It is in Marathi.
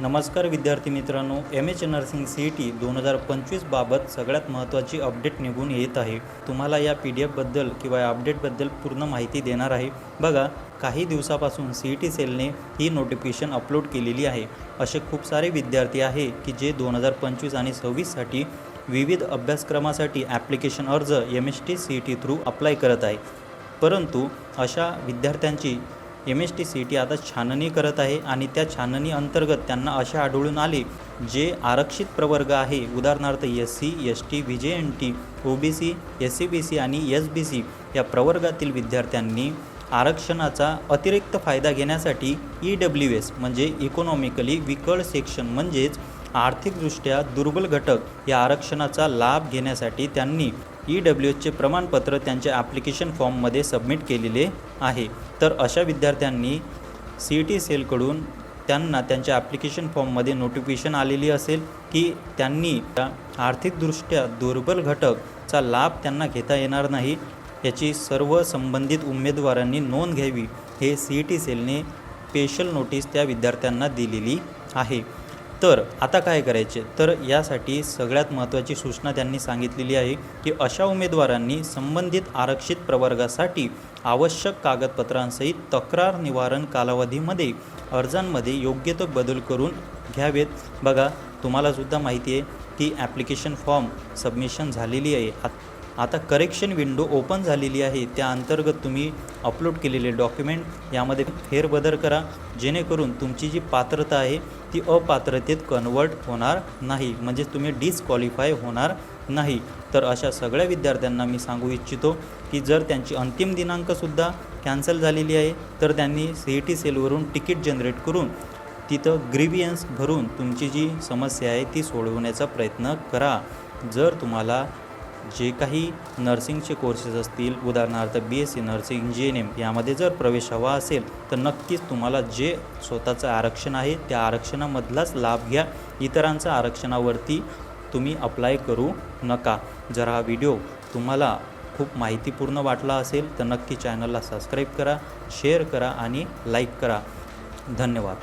नमस्कार विद्यार्थी मित्रांनो M H nursing C E T दोन हजार पंचवीसबाबत सगळ्यात महत्त्वाची अपडेट निघून येत आहे. तुम्हाला या पी डी एफबद्दल किंवा या अपडेटबद्दल पूर्ण माहिती देणार आहे. बघा काही दिवसापासून सी ई टी सेलने ही नोटिफिकेशन अपलोड केलेली आहे. असे खूप सारे विद्यार्थी आहे की जे दोन हजार पंचवीस आणि सव्वीससाठी विविध अभ्यासक्रमासाठी ॲप्लिकेशन अर्ज M H T C E T through apply करत आहे. परंतु अशा विद्यार्थ्यांची M S T C T आता छाननी करत आहे आणि त्या छाननी अंतर्गत त्यांना असे आढळून आले जे आरक्षित प्रवर्ग आहे. उदाहरणार्थ S C S T V J N T O B C S C B C आणि एस बी सी या प्रवर्गातील विद्यार्थ्यांनी आरक्षणाचा अतिरिक्त फायदा घेण्यासाठी ई डब्ल्यू एस म्हणजे इकॉनॉमिकली विकळ सेक्शन म्हणजेच आर्थिकदृष्ट्या दुर्बल घटक या आरक्षणाचा लाभ घेण्यासाठी त्यांनी ई डब्ल्यू एचचे प्रमाणपत्र त्यांच्या ॲप्लिकेशन फॉर्ममध्ये सबमिट केलेले आहे. तर अशा विद्यार्थ्यांनी सी ई टी सेलकडून त्यांना त्यांच्या ॲप्लिकेशन फॉर्ममध्ये नोटिफिकेशन आलेली असेल की त्यांनी त्या आर्थिकदृष्ट्या दुर्बल घटकचा लाभ त्यांना घेता येणार नाही याची सर्व संबंधित उमेदवारांनी नोंद घ्यावी हे सी ई टी सेलने स्पेशल नोटीस त्या विद्यार्थ्यांना दिलेली आहे. तर आता काय करायचे? तर यासाठी सगळ्यात महत्त्वाची सूचना त्यांनी सांगितलेली आहे की अशा उमेदवारांनी संबंधित आरक्षित प्रवर्गासाठी आवश्यक कागदपत्रांसहित तक्रार निवारण कालावधीमध्ये अर्जांमध्ये योग्य तो बदल करून घ्यावेत. बघा तुम्हालासुद्धा माहिती आहे की ॲप्लिकेशन फॉर्म सबमिशन झालेली आहे. आत आता करेक्शन विंडो ओपन झालेली आहे. त्या अंतर्गत तुम्ही अपलोड केलेले डॉक्युमेंट यामध्ये फेरबदल करा. जेणेकरून तुमची जी पात्रता आहे ती अपात्रतेत कन्वर्ट होणार नाही. म्हणजेच तुम्ही डिस्क्वालिफाय होणार नाही. तर अशा सगळ्या विद्यार्थ्यांना मी सांगू इच्छितो की जर त्यांची अंतिम दिनांकसुद्धा कॅन्सल झालेली आहे तर त्यांनी सी ई टी सेलवरून तिकीट जनरेट करून तिथं ग्रीवियन्स भरून तुमची जी समस्या आहे ती सोडवण्याचा प्रयत्न करा. जर तुम्हाला जे काही नर्सिंगचे कोर्सेस असतील उदाहरणार्थ B S C nursing G N M यामध्ये जर प्रवेश हवा असेल तर नक्कीच तुम्हाला जे स्वतःचं आरक्षण आहे त्या आरक्षणामधलाच लाभ घ्या. इतरांचा आरक्षणावरती तुम्ही अप्लाय करू नका. जर हा व्हिडिओ तुम्हाला खूप माहितीपूर्ण वाटला असेल तर नक्की चॅनलला सबस्क्राईब करा शेअर करा आणि लाईक करा. धन्यवाद.